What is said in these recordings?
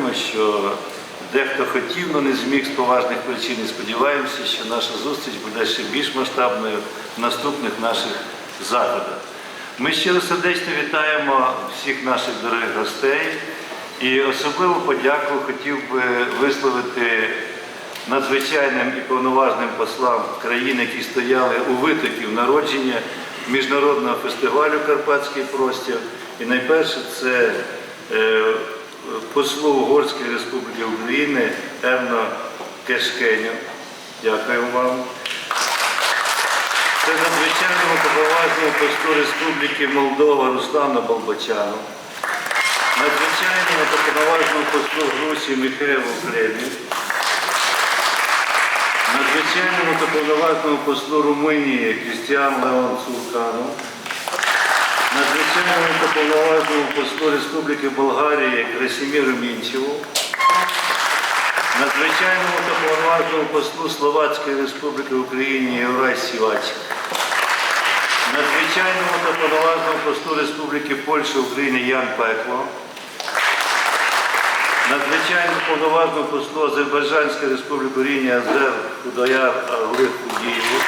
знайомі, що дехто хотів, але не зміг з поважних причин. І сподіваємося, що наша зустріч буде ще більш масштабною в наступних наших заходах. Ми щиро сердечно вітаємо всіх наших дорогих гостей і особливу подяку хотів би висловити надзвичайним і повноважним послам країн, які стояли у витоків народження міжнародного фестивалю Карпатський простір. І найперше це е, послу Угорської Республіки України Ерно Кешкеню. Дякую вам. Це надзвичайному повноважному посту Республіки Молдова Руслану Болбочану. Надзвичайному повноважному послу Грузії Михайлу Клебі. Надзвичайному повноважному послу Румунії Крістіан Леон Цуркану. Надзвичайному та повноважному послу Республіки Болгарії Красіміру Мінчеву. Надзвичайному та повноважному послу Словацької Республіки Україні Єврай Сівачик. Надзвичайному та повноважному послу Республіки Польща в Україні Ян Пекло. Надзвичайно повноважному послу Азербайджанської Республіки Україні Азер Худояр Аглих Худієву.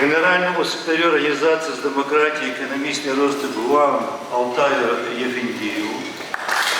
Генеральному секретарю Організації з демократії економічний розвиток ГУАМ Алтаю Єфіндієву.